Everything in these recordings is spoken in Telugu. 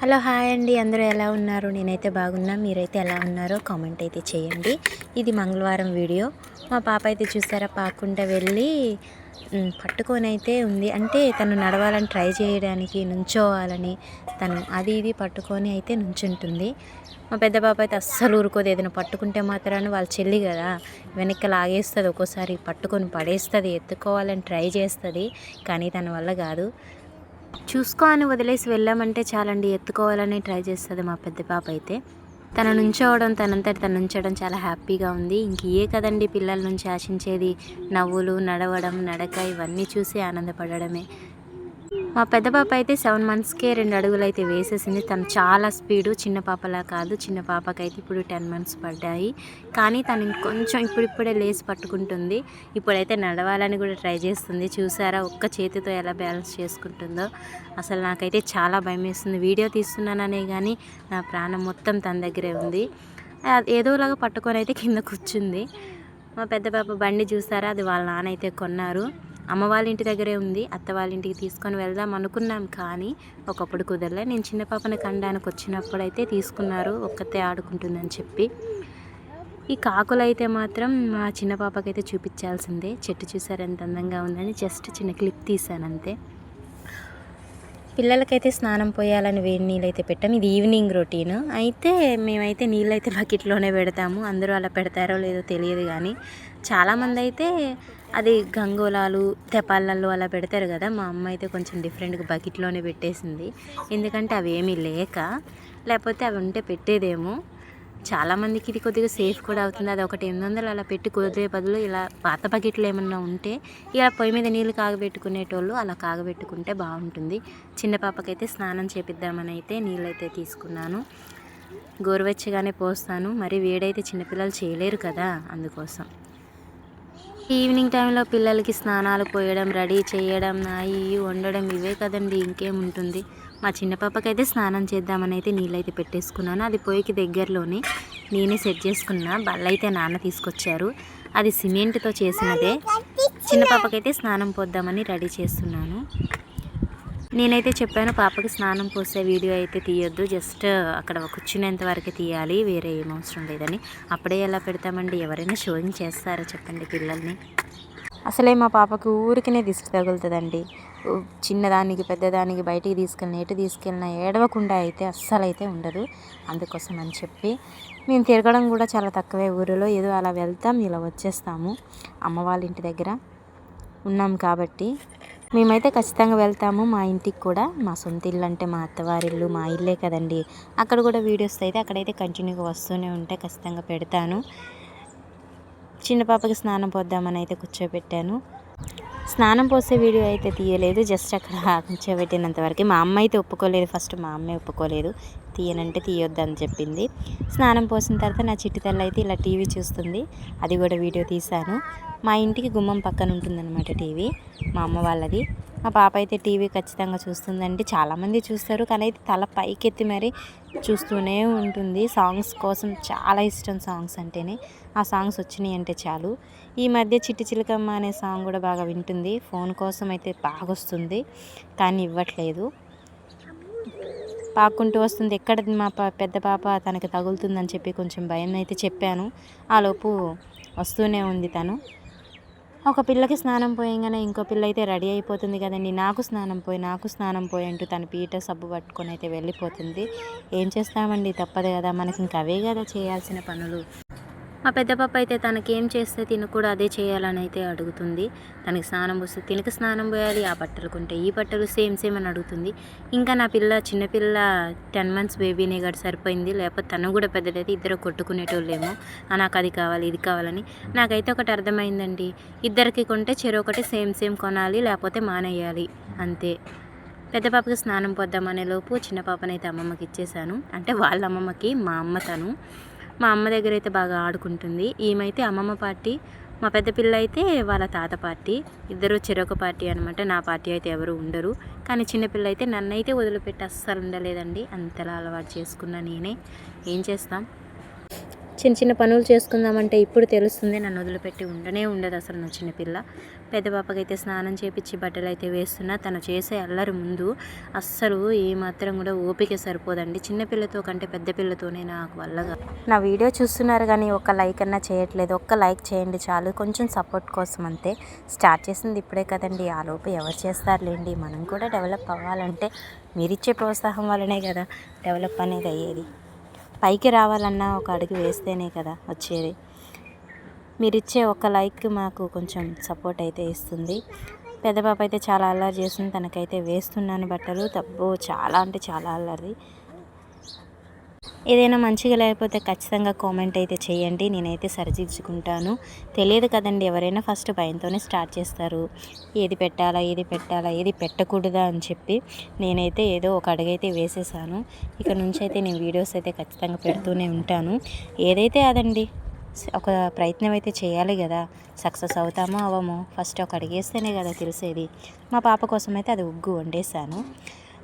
హలో హాయ్ అండి. అందరూ ఎలా ఉన్నారు? నేనైతే బాగున్నా. మీరైతే ఎలా ఉన్నారో కామెంట్ అయితే చేయండి. ఇది మంగళవారం వీడియో. మా పాప అయితే చూసారా? పాకుండా వెళ్ళి పట్టుకొని అయితే ఉంది. అంటే తను నడవాలని ట్రై చేయడానికి నుంచోవాలని తను అది ఇది పట్టుకొని అయితే నుంచుంటుంది. మా పెద్ద పాప అయితే అస్సలు ఊరుకోదు. ఏదైనా పట్టుకుంటే మాత్రాన్ని వాళ్ళ చెల్లి కదా వెనక్కి లాగేస్తుంది. ఒక్కోసారి పట్టుకొని పడేస్తుంది. ఎత్తుకోవాలని ట్రై చేస్తుంది. కానీ తన వల్ల కాదు. చూసుకో అని వదిలేసి వెళ్ళామంటే చాలండి ఎత్తుకోవాలని ట్రై చేస్తుంది మా పెద్ద పాప అయితే. తన నుంచోవడం తనంతటి తను ఉంచడం చాలా హ్యాపీగా ఉంది. ఇంక ఏ కదండి పిల్లల నుంచి ఆశించేది నవ్వులు నడవడం నడక ఇవన్నీ చూసి ఆనందపడడమే. మా పెద్ద పాప అయితే సెవెన్ మంత్స్కే రెండు అడుగులు అయితే వేసేసింది. తను చాలా స్పీడు చిన్న పాపలా కాదు. చిన్న పాపకైతే ఇప్పుడు టెన్ మంత్స్ పడ్డాయి. కానీ తను ఇంకొంచెం ఇప్పుడిప్పుడే లేచి పట్టుకుంటుంది. ఇప్పుడైతే నడవాలని కూడా ట్రై చేస్తుంది. చూసారా ఒక్క చేతితో ఎలా బ్యాలెన్స్ చేసుకుంటుందో. అసలు నాకైతే చాలా భయం వేస్తుంది. వీడియో తీస్తున్నాననే కానీ నా ప్రాణం మొత్తం తన దగ్గరే ఉంది. అది ఏదోలాగా పట్టుకొని అయితే కింద కూర్చుంది. మా పెద్ద పాప బండి చూసారా? అది వాళ్ళ నాన్న అయితే కొన్నారు. అమ్మ వాళ్ళ ఇంటి దగ్గరే ఉంది అత్త వాళ్ళ ఇంటికి తీసుకొని వెళ్దాం అనుకున్నాం కానీ ఒకప్పుడు కుదరలే. నేను చిన్న పాపని కండానికి వచ్చినప్పుడు అయితే తీసుకున్నారు ఒక్కతే ఆడుకుంటుందని చెప్పి. ఈ కాకులు అయితే మాత్రం మా చిన్న పాపకైతే చూపించాల్సిందే. చెట్టు చూసారు ఎంత అందంగా ఉందని జస్ట్ చిన్న క్లిప్ తీసాను అంతే. పిల్లలకైతే స్నానం పోయాలని వేడి నీళ్ళు అయితే పెట్టాము ఇది ఈవినింగ్ రొటీన్. అయితే మేమైతే నీళ్ళు అయితే బకెట్లోనే పెడతాము. అందరూ అలా పెడతారో లేదో తెలియదు కానీ చాలామంది అయితే అది గంగోలాలు తెపాలలో అలా పెడతారు కదా మా అమ్మ అయితే కొంచెం డిఫరెంట్గా బకెట్లోనే పెట్టేసింది. ఎందుకంటే అవి ఏమీ లేక లేకపోతే అవి ఉంటే పెట్టేదేమో. చాలామందికి ఇది కొద్దిగా సేఫ్ కూడా అవుతుంది. అది ఒకటి ఎనిమిది వందలు అలా పెట్టి కుదిరే బదులు ఇలా పాత బకెట్లు ఏమన్నా ఉంటే ఇలా పొయ్యి మీద నీళ్ళు కాగబెట్టుకునేటోళ్ళు అలా కాగబెట్టుకుంటే బాగుంటుంది. చిన్న పాపకైతే స్నానం చేపిద్దామని అయితే నీళ్ళైతే తీసుకున్నాను. గోరువెచ్చగానే పోస్తాను. మరి వేడైతే చిన్నపిల్లలు చేయలేరు కదా అందుకోసం. ఈవినింగ్ టైంలో పిల్లలకి స్నానాలు పోయడం రెడీ చేయడం నాయి వండడం ఇవే కదండి ఇంకేముంటుంది. మా చిన్న పాపకైతే స్నానం చేద్దామని అయితే నీళ్ళైతే పెట్టేసుకున్నాను. అది పొయ్యికి దగ్గరలోనే నేనే సెట్ చేసుకున్నా బళ్ళైతే నాన్న తీసుకొచ్చారు. అది సిమెంట్తో చేసినదే. చిన్న పాపకైతే స్నానం పోద్దామని రెడీ చేస్తున్నాను. నేనైతే చెప్పాను పాపకి స్నానం పోసే వీడియో అయితే తీయొద్దు. జస్ట్ అక్కడ కూర్చునేంత వరకు తీయాలి వేరే ఏం అవసరం లేదని. అప్పుడే ఎలా పెడతామండి? ఎవరైనా షోయింగ్ చేస్తారా చెప్పండి పిల్లల్ని? అసలే మా పాపకు ఊరికనే దిష్టి తగులుతుందండి. చిన్నదానికి పెద్దదానికి బయటికి తీసుకెళ్ళిన ఎటు తీసుకెళ్ళినా ఏడవకుండా అయితే అస్సలు అయితే ఉండదు. అందుకోసం అని చెప్పి మేము తిరగడం కూడా చాలా తక్కువే ఊరిలో. ఏదో అలా వెళ్తాం ఇలా వచ్చేస్తాము. అమ్మ వాళ్ళ ఇంటి దగ్గర ఉన్నాం కాబట్టి మేమైతే ఖచ్చితంగా వెళ్తాము మా ఇంటికి కూడా. మా సొంత ఇల్లు అంటే మా అత్తవారిల్లు మా ఇల్లే కదండి. అక్కడ కూడా వీడియోస్ అయితే అక్కడైతే కంటిన్యూగా వస్తూనే ఉంటాయి ఖచ్చితంగా పెడతాను. చిన్న పాపకి స్నానం పోద్దామని అయితే కూర్చోబెట్టాను. స్నానం పోసే వీడియో అయితే తీయలేదు. జస్ట్ అక్కడ కూర్చోబెట్టినంత వరకు. మా అమ్మ అయితే ఒప్పుకోలేదు. ఫస్ట్ మా అమ్మే ఒప్పుకోలేదు. తీయనంటే తీయొద్దు అని చెప్పింది. స్నానం పోసిన తర్వాత నా చిట్టి తల్లి అయితే ఇలా టీవీ చూస్తుంది. అది కూడా వీడియో తీశాను. మా ఇంటికి గుమ్మం పక్కన ఉంటుందన్నమాట టీవీ. మా అమ్మ వాళ్ళది. మా పాప అయితే టీవీ ఖచ్చితంగా చూస్తుందండి. చాలామంది చూస్తారు కానీ అయితే తల పైకెత్తి మరీ చూస్తూనే ఉంటుంది. సాంగ్స్ కోసం చాలా ఇష్టం సాంగ్స్ అంటేనే. ఆ సాంగ్స్ వచ్చినాయి అంటే చాలు. ఈ మధ్య చిట్టి చిలకమ్మ అనే సాంగ్ కూడా బాగా వింటుంది. ఫోన్ కోసం అయితే బాగా వస్తుంది కానీ ఇవ్వట్లేదు. పాక్కుంటూ వస్తుంది. ఎక్కడ మా పా పెద్ద పాప తనకి తగులుతుందని చెప్పి కొంచెం భయం అయితే చెప్పాను. ఆలోపు వస్తూనే ఉంది తను. ఒక పిల్లకి స్నానం పోయంగానే ఇంకో పిల్ల అయితే రెడీ అయిపోతుంది కదండి. నాకు స్నానం పోయి నాకు స్నానం పోయి అంటూ తన పీట సబ్బు పట్టుకొని అయితే వెళ్ళిపోతుంది. ఏం చేస్తామండి? తప్పదు కదా. మనకి ఇంకా అవే కదా చేయాల్సిన పనులు. మా పెద్ద పాప అయితే తనకి ఏం చేస్తే తిను కూడా అదే చేయాలని అయితే అడుగుతుంది. తనకి స్నానం పోస్తే తినకి స్నానం పోయాలి ఆ బట్టలు కొంటే ఈ బట్టలు సేమ్ సేమ్ అని అడుగుతుంది. ఇంకా నా పిల్ల చిన్నపిల్ల టెన్ మంత్స్ బేబీనే గడి సరిపోయింది. లేకపోతే తను కూడా పెద్దదైతే ఇద్దరు కొట్టుకునేటోళ్ళేమో నాకు అది కావాలి ఇది కావాలని. నాకైతే ఒకటి అర్థమైందండి. ఇద్దరికి కొంటే చెరొకటి సేమ్ సేమ్ కొనాలి లేకపోతే మానేయాలి. అంతే. పెద్ద పాపకి స్నానం పోద్దామనే లోపు చిన్న పాపనైతే అమ్మమ్మకి ఇచ్చేసాను అంటే వాళ్ళ అమ్మమ్మకి మా అమ్మ తను. మా అమ్మ దగ్గర అయితే బాగా ఆడుకుంటుంది. ఈమెతే అమ్మమ్మ పార్టీ మా పెద్ద పిల్ల అయితే వాళ్ళ తాత పార్టీ ఇద్దరు చెరొక పార్టీ అనమాట నా పార్టీ అయితే ఎవరు ఉండరు. కానీ చిన్నపిల్ల అయితే నన్ను అయితే వదిలిపెట్టి అస్సలు ఉండలేదండి. అంతలా అలవాటు చేసుకున్నా నేనే. ఏం చేస్తాం? చిన్న చిన్న పనులు చేసుకుందామంటే ఇప్పుడు తెలుస్తుంది నన్ను వదిలిపెట్టి ఉండనే ఉండదు అసలు నా చిన్నపిల్ల పెద్ద పాపకైతే స్నానం చేపించి బట్టలు అయితే వేస్తున్నా. తను చేసే అల్లరి ముందు అస్సలు ఏమాత్రం కూడా ఓపిక సరిపోదండి. చిన్నపిల్లతో కంటే పెద్ద పిల్లతోనే నాకు వల్లగా నా వీడియో చూస్తున్నారు కానీ ఒక్క లైక్ అన్నా చేయట్లేదు. ఒక్క లైక్ చేయండి చాలు. కొంచెం సపోర్ట్ కోసం అంతే. స్టార్ట్ చేసింది ఇప్పుడే కదండి. ఆ లోపు ఎవరు చేస్తారులేండి? మనం కూడా డెవలప్ అవ్వాలంటే మీరిచ్చే ప్రోత్సాహం వల్లనే కదా డెవలప్ అనేది అయ్యేది. పైకి రావాలన్నా ఒక అడుగు వేస్తేనే కదా వచ్చేది. మీరిచ్చే ఒక లైక్ మాకు కొంచెం సపోర్ట్ అయితే ఇస్తుంది. పెద్ద పాప అయితే చాలా అల్లరి చేస్తుంది తనకైతే వేస్తున్నాను బట్టలు. తప్పు చాలా అంటే చాలా అల్లరి ఏదైనా మంచిగా లేకపోతే ఖచ్చితంగా కామెంట్ అయితే చేయండి. నేనైతే సరిదిద్దుకుంటాను. తెలియదు కదండి ఎవరైనా ఫస్ట్ భయంతోనే స్టార్ట్ చేస్తారు. ఏది పెట్టాలా ఏది పెట్టాలా ఏది పెట్టకూడదా అని చెప్పి నేనైతే ఏదో ఒక అడుగైతే వేసేసాను. ఇక నుంచి అయితే నేను వీడియోస్ అయితే ఖచ్చితంగా పెడుతూనే ఉంటాను. ఏదైతే అదండి ఒక ప్రయత్నం అయితే చేయాలి కదా. సక్సెస్ అవుతామో అవ్వమో ఫస్ట్ ఒక అడిగేస్తేనే కదా తెలిసేది. మా పాప కోసం అయితే అది ఉగ్గు వండేసాను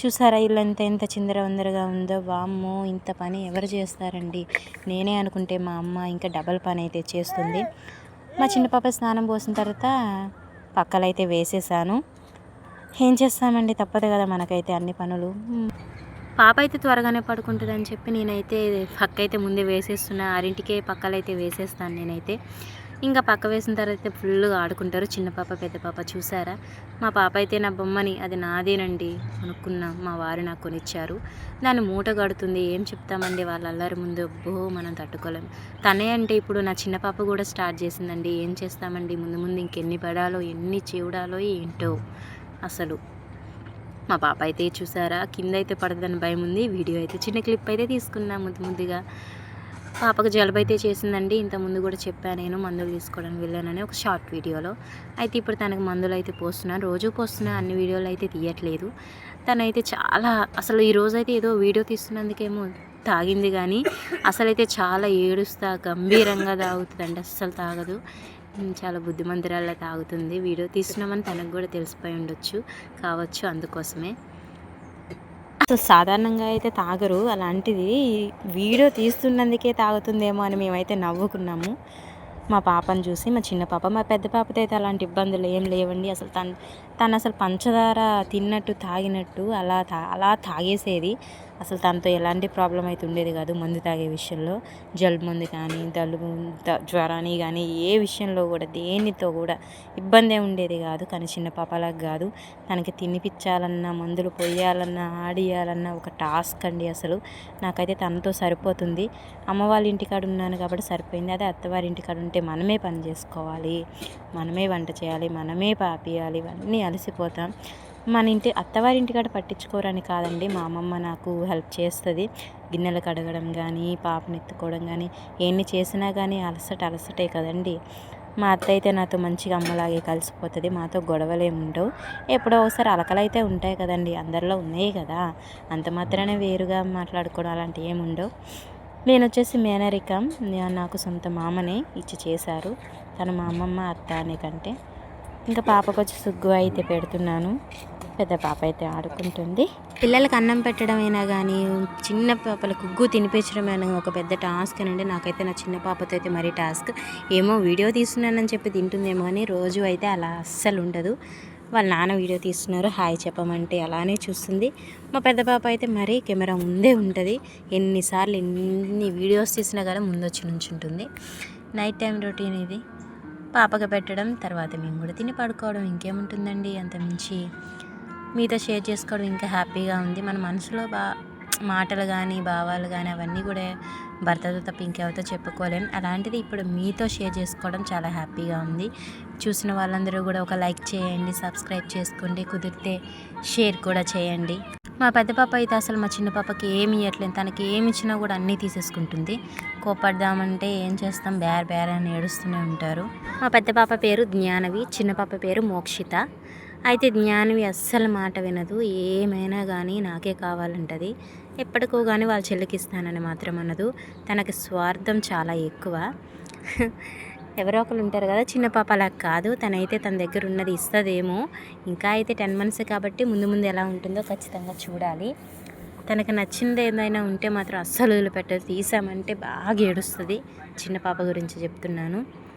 చూసారా ఇల్లు ఎంత ఎంత చిందర వందరగా ఉందో? వామ్మో ఇంత పని ఎవరు చేస్తారండి? నేనే అనుకుంటే మా అమ్మ ఇంకా డబల్ పని అయితే చేస్తుంది. మా చిన్న పాప స్నానం పోసిన తర్వాత పక్కలైతే వేసేసాను. ఏం చేస్తామండి? తప్పదు కదా మనకైతే అన్ని పనులు. పాప అయితే త్వరగానే పడుకుంటుంది అని చెప్పి నేనైతే పక్క అయితే ముందే వేసేస్తున్నా. ఆరింటికే పక్కలైతే వేసేస్తాను నేనైతే. ఇంకా పక్క వేసిన తర్వాత ఫుల్గా ఆడుకుంటారు. చిన్న పాప పెద్ద పాప చూసారా? మా పాప అయితే నా బొమ్మని అది నాదేనండి అనుకున్నా మా వారు నాకు కొనిచ్చారు. దాన్ని మూట కడుతుంది ఏం చెప్తామండి వాళ్ళ అల్లరి ముందు? అబ్బో మనం తట్టుకోలేం. తనే అంటే ఇప్పుడు నా చిన్న పాప కూడా స్టార్ట్ చేసిందండి. ఏం చేస్తామండి? ముందు ముందు ఇంకెన్ని పడాలో ఎన్ని చూడాలో ఏంటో అసలు. మా పాప అయితే చూసారా? కింద అయితే పడదని భయం ఉంది. వీడియో అయితే చిన్న క్లిప్ అయితే తీసుకున్నా ముద్దు ముద్దుగా. పాపకు జలుబు అయితే చేసిందండి. ఇంతకుముందు ముందు కూడా చెప్పాను నేను మందులు తీసుకోవడానికి వెళ్ళానని ఒక షార్ట్ వీడియోలో. అయితే ఇప్పుడు తనకు మందులు అయితే పోస్తున్నాను రోజు పోస్తున్నా అన్ని వీడియోలు అయితే తీయట్లేదు. తనైతే చాలా అసలు ఈ అయితే ఏదో వీడియో తీస్తున్నందుకేమో తాగింది కానీ అసలైతే చాలా ఏడుస్తా గంభీరంగా తాగుతుందండి. అస్సలు తాగదు. చాలా బుద్ధిమంతురాల్లో తాగుతుంది. వీడియో తీస్తున్నామని తనకు కూడా తెలిసిపోయి ఉండొచ్చు. కావచ్చు అందుకోసమే. అసలు సాధారణంగా అయితే తాగరు. అలాంటిది వీడియో తీస్తున్నందుకే తాగుతుందేమో అని మేమైతే నవ్వుకున్నాము. మా పాపను చూసి మా చిన్న పాప మా పెద్ద పాపతో అయితే అలాంటి ఇబ్బందులు ఏం లేవండి. అసలు తను తను అసలు పంచదార తిన్నట్టు తాగినట్టు అలా తా అలా తాగేసేది. అసలు తనతో ఎలాంటి ప్రాబ్లం అయితే ఉండేది కాదు మందు తాగే విషయంలో. జలుబు మందు కానీ దలుబు ద- జ్వరాన్ని కానీ ఏ విషయంలో కూడా దేనితో కూడా ఇబ్బందే ఉండేది కాదు. కానీ చిన్న పాపలకు కాదు. తనకి తినిపించాలన్నా మందులు పొయ్యాలన్నా ఆడియాలన్నా ఒక టాస్క్ అండి అసలు. నాకైతే తనతో సరిపోతుంది. అమ్మ వాళ్ళ ఇంటికాడ ఉన్నాను కాబట్టి సరిపోయింది. అదే అత్తవారి ఇంటికాడ ఉంటే మనమే పని చేసుకోవాలి. మనమే వంట చేయాలి. మనమే పాపియాలి. ఇవన్నీ అలసిపోతాం. మన ఇంటి అత్తవారి ఇంటికాడ పట్టించుకోరని కాదండి. మా అమ్మమ్మ నాకు హెల్ప్ చేస్తుంది. గిన్నెలు కడగడం కానీ పాపని ఎత్తుకోవడం కానీ ఎన్ని చేసినా కానీ అలసట అలసటే కదండి. మా అత్త అయితే నాతో మంచిగా అమ్మలాగే కలిసిపోతుంది. మాతో గొడవలు ఉండవు. ఎప్పుడో ఒకసారి అలకలైతే ఉంటాయి కదండి. అందరిలో ఉన్నాయి కదా. అంత మాత్రమే వేరుగా మాట్లాడుకోవడం అలాంటివి ఏమి ఉండవు. నేను వచ్చేసి మేనరికం. నాకు సొంత మామనే ఇచ్చి చేశారు. తను మా అమ్మమ్మ అత్త అనే కంటే. ఇంకా పాపకు వచ్చి సుగ్గు అయితే పెడుతున్నాను. పెద్ద పాప అయితే ఆడుకుంటుంది. పిల్లలకు అన్నం పెట్టడమైనా కానీ చిన్న పాపలకు గుగ్గు తినిపించడమైనా ఒక పెద్ద టాస్క్ అండి నాకైతే నా చిన్న పాపతో అయితే మరీ టాస్క్. ఏమో వీడియో తీస్తున్నానని చెప్పి తింటుందేమో అని రోజు అయితే అలా అస్సలు ఉండదు. వాళ్ళ నాన్న వీడియో తీస్తున్నారు. హాయ్ చెప్పమంటే అలానే చూస్తుంది. మా పెద్ద పాప అయితే మరీ కెమెరా ముందే ఉంటుంది. ఎన్నిసార్లు ఎన్ని వీడియోస్ తీసినా కానీ ముందొచ్చి నుంచుంటుంది. నైట్ టైం రొటీన్ ఇది. పాపగా పెట్టడం తర్వాత మేము కూడా తిని పడుకోవడం ఇంకేముంటుందండి అంత మించి మీతో షేర్ చేసుకోవడం ఇంకా హ్యాపీగా ఉంది. మన మనసులో బా మాటలు కానీ భావాలు కానీ అవన్నీ కూడా భర్తతో తప్ప ఇంకెవరితో చెప్పుకోలేం అలాంటిది ఇప్పుడు మీతో షేర్ చేసుకోవడం చాలా హ్యాపీగా ఉంది. చూసిన వాళ్ళందరూ కూడా ఒక లైక్ చేయండి సబ్స్క్రైబ్ చేసుకోండి కుదిరితే షేర్ కూడా చేయండి. మా పెద్ద పాప అయితే అసలు మా చిన్న పాపకి ఏమి ఇవ్వట్లేదు తనకి ఏమి ఇచ్చినా కూడా అన్నీ తీసేసుకుంటుంది. కోపడదామంటే ఏం చేస్తాం? బేర్ బేర్ అని ఏడుస్తూనే ఉంటారు. మా పెద్ద పాప పేరు జ్ఞానవి చిన్న పాప పేరు మోక్షిత. అయితే జ్ఞానవి అస్సలు మాట వినదు. ఏమైనా కానీ నాకే కావాలంటది. ఎప్పటికో కానీ వాళ్ళ చెల్లికి ఇస్తానని మాత్రం అనదు. తనకి స్వార్థం చాలా ఎక్కువ. ఎవరో ఒకరు ఉంటారు కదా చిన్న పాప అలా కాదు. తనైతే తన దగ్గర ఉన్నది ఇస్తుందేమో. ఇంకా అయితే టెన్ మంత్స్ కాబట్టి ముందు ముందు ఎలా ఉంటుందో ఖచ్చితంగా చూడాలి. తనకు నచ్చింది ఏదైనా ఉంటే మాత్రం అస్సలు వదిలిపెట్టదు. తీసామంటే బాగా ఏడుస్తుంది. చిన్న పాప గురించి చెప్తున్నాను.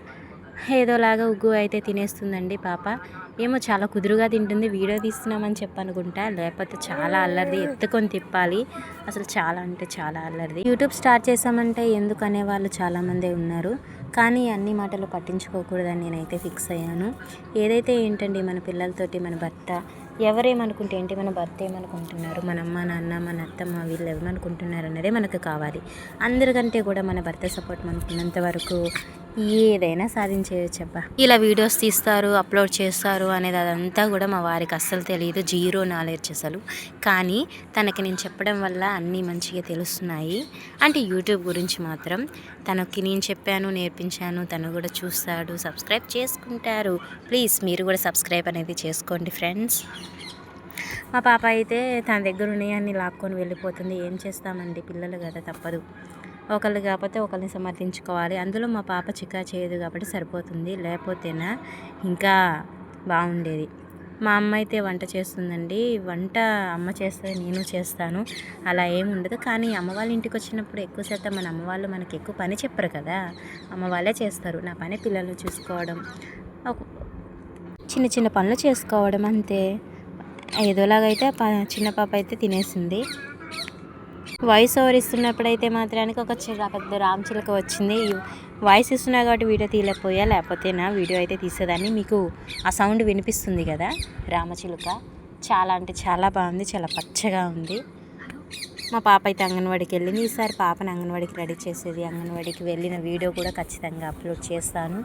ఏదోలాగా ఉగ్గు అయితే తినేస్తుందండి పాప. ఏమో చాలా కుదురుగా తింటుంది వీడియో తీస్తున్నామని చెప్పనుకుంటా లేకపోతే చాలా అల్లరిది ఎత్తుకొని తిప్పాలి. అసలు చాలా అంటే చాలా అల్లరిది. యూట్యూబ్ స్టార్ట్ చేసామంటే ఎందుకు అనేవాళ్ళు చాలామందే ఉన్నారు. కానీ అన్ని మాటలు పట్టించుకోకూడదని నేనైతే ఫిక్స్ అయ్యాను. ఏదైతే ఏంటండి మన పిల్లలతోటి మన భర్త ఎవరేమనుకుంటే ఏంటి? మన భర్త ఏమనుకుంటున్నారు? మన అమ్మ నాన్న మన అత్తమ్మ వీళ్ళు ఏమనుకుంటున్నారు అన్నదే మనకు కావాలి. అందరికంటే కూడా మన భర్త సపోర్ట్ మనకున్నంత వరకు ఏదైనా సాధించేయచ్చబ్బా ఇలా వీడియోస్ తీస్తారు అప్లోడ్ చేస్తారు అనేది అదంతా కూడా మా వారికి అస్సలు తెలియదు. జీరో నాలెడ్జ్ అసలు. కానీ తనకి నేను చెప్పడం వల్ల అన్నీ మంచిగా తెలుస్తున్నాయి. అంటే యూట్యూబ్ గురించి మాత్రం తనకి నేను చెప్పాను నేర్పించాను తను కూడా చూస్తాడు సబ్స్క్రైబ్ చేసుకుంటారు. ప్లీజ్ మీరు కూడా సబ్స్క్రైబ్ అనేది చేసుకోండి ఫ్రెండ్స్. మా పాప అయితే తన దగ్గర ఉన్నాయని లాక్కొని వెళ్ళిపోతుంది. ఏం చేస్తామండి? పిల్లలు కదా తప్పదు. ఒకళ్ళు కాకపోతే ఒకరిని సమర్థించుకోవాలి. అందులో మా పాప చికా చేయదు కాబట్టి సరిపోతుంది. లేకపోతేనా ఇంకా బాగుండేది. మా అమ్మ అయితే వంట చేస్తుందండి. వంట అమ్మ చేస్తుంది నేను చేస్తాను. అలా ఏమి ఉండదు. కానీ అమ్మ వాళ్ళ ఇంటికి వచ్చినప్పుడు ఎక్కువ శాతం మన అమ్మ వాళ్ళు మనకి ఎక్కువ పని చెప్పరు కదా. అమ్మ వాళ్ళే చేస్తారు. నా పని పిల్లల్ని చూసుకోవడం. ఒక- చిన్న చిన్న పనులు చేసుకోవడం అంతే. ఏదోలాగైతే చిన్న పాప అయితే తినేసింది. వాయిస్ ఓవర్ ఇస్తున్నప్పుడైతే మాత్రానికి ఒక చి- పెద్ద రామ్చిలక వచ్చింది. వాయిస్ ఇస్తున్నా కాబట్టి వీడియో తీయలేకపోయా లేకపోతే నా వీడియో అయితే తీసేదాన్ని. మీకు ఆ సౌండ్ వినిపిస్తుంది కదా రామచిలుక చాలా అంటే చాలా బాగుంది చాలా పచ్చగా ఉంది. మా పాప అయితే అంగన్వాడికి వెళ్ళింది. ఈసారి పాపను అంగన్వాడికి రెడీ చేసేది. అంగన్వాడికి వెళ్ళిన వీడియో కూడా ఖచ్చితంగా అప్లోడ్ చేస్తాను.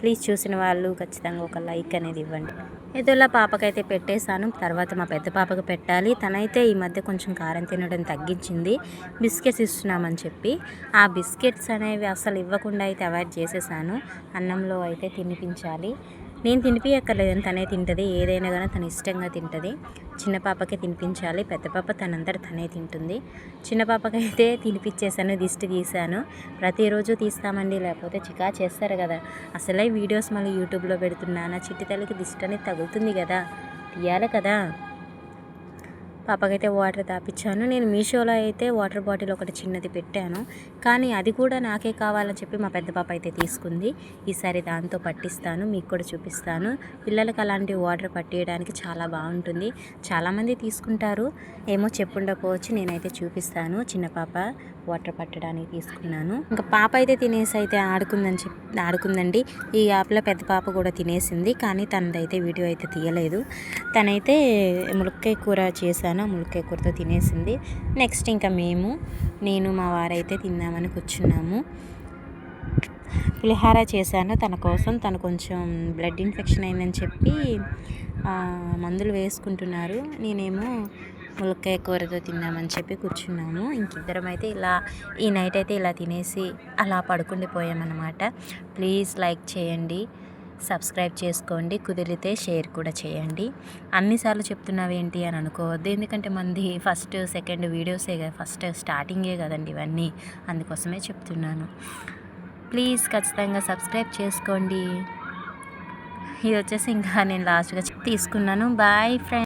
ప్లీజ్ చూసిన వాళ్ళు ఖచ్చితంగా ఒక లైక్ అనేది ఇవ్వండి. ఏదోలా పాపకైతే పెట్టేశాను. తర్వాత మా పెద్ద పాపకు పెట్టాలి. తనైతే ఈ మధ్య కొంచెం కారం తినడం తగ్గించింది. బిస్కెట్స్ ఇస్తున్నామని చెప్పి. ఆ బిస్కెట్స్ అనేవి అసలు ఇవ్వకుండా అయితే అవాయిడ్ చేసేసాను అన్నంలో అయితే తినిపించాలి. నేను తినిపించక్కర్లేదని తనే తింటుంది. ఏదైనా కానీ తను ఇష్టంగా తింటుంది. చిన్న పాపకే తినిపించాలి. పెద్ద పాప తనంతట తనే తింటుంది. చిన్న పాపకైతే తినిపించేసాను దిష్టి తీసాను ప్రతిరోజు తీస్తామండి. లేకపోతే చికా చేస్తారు కదా. అసలే వీడియోస్ మళ్ళీ యూట్యూబ్లో పెడుతున్నాను? చిట్టి తల్లికి దిష్టి అనేది తగులుతుంది కదా. తీయాలి కదా. పాపకైతే వాటర్ తాపించాను నేను మీషోలో అయితే వాటర్ బాటిల్ ఒకటి చిన్నది పెట్టాను. కానీ అది కూడా నాకే కావాలని చెప్పి మా పెద్ద పాప అయితే తీసుకుంది. ఈసారి దాంతో పట్టిస్తాను. మీకు కూడా చూపిస్తాను. పిల్లలకు అలాంటి వాటర్ పట్టేయడానికి చాలా బాగుంటుంది. చాలామంది తీసుకుంటారు. ఏమో చెప్పుండకపోవచ్చు. నేనైతే చూపిస్తాను. చిన్న పాప వాటర్ పట్టడానికి తీసుకున్నాను. ఇంకా పాప అయితే తినేసి అయితే ఆడుకుందని చెప్పి ఆడుకుందండి. ఈ యాప్లో పెద్ద పాప కూడా తినేసింది. కానీ తనదైతే వీడియో అయితే తీయలేదు. తనైతే ములక్కాయ కూర చేశాను. ఆ ములక్కాయ కూరతో తినేసింది. నెక్స్ట్ ఇంకా మేము నేను మా వారైతే తిందామని కూర్చున్నాము. పులిహార చేశాను. తన కోసం తను కొంచెం బ్లడ్ ఇన్ఫెక్షన్ అయిందని చెప్పి మందులు వేసుకుంటున్నారు. నేనేమో ములక్కాయ కూరతో తిందామని చెప్పి కూర్చున్నాము. ఇంకిద్దరం అయితే ఇలా ఈ నైట్ అయితే ఇలా తినేసి అలా పడుకుండిపోయామన్నమాట. ప్లీజ్ లైక్ చేయండి. సబ్స్క్రైబ్ చేసుకోండి కుదిరితే షేర్ కూడా చేయండి. అన్నిసార్లు చెప్తున్నావు ఏంటి అని అనుకోవద్దు. ఎందుకంటే మంది ఫస్ట్ సెకండ్ వీడియోసే కదా ఫస్ట్ స్టార్టింగే కదండి ఇవన్నీ. అందుకోసమే చెప్తున్నాను. ప్లీజ్ ఖచ్చితంగా సబ్స్క్రైబ్ చేసుకోండి. ఇది వచ్చేసి ఇంకా నేను లాస్ట్గా తీసుకున్నాను. Boy friend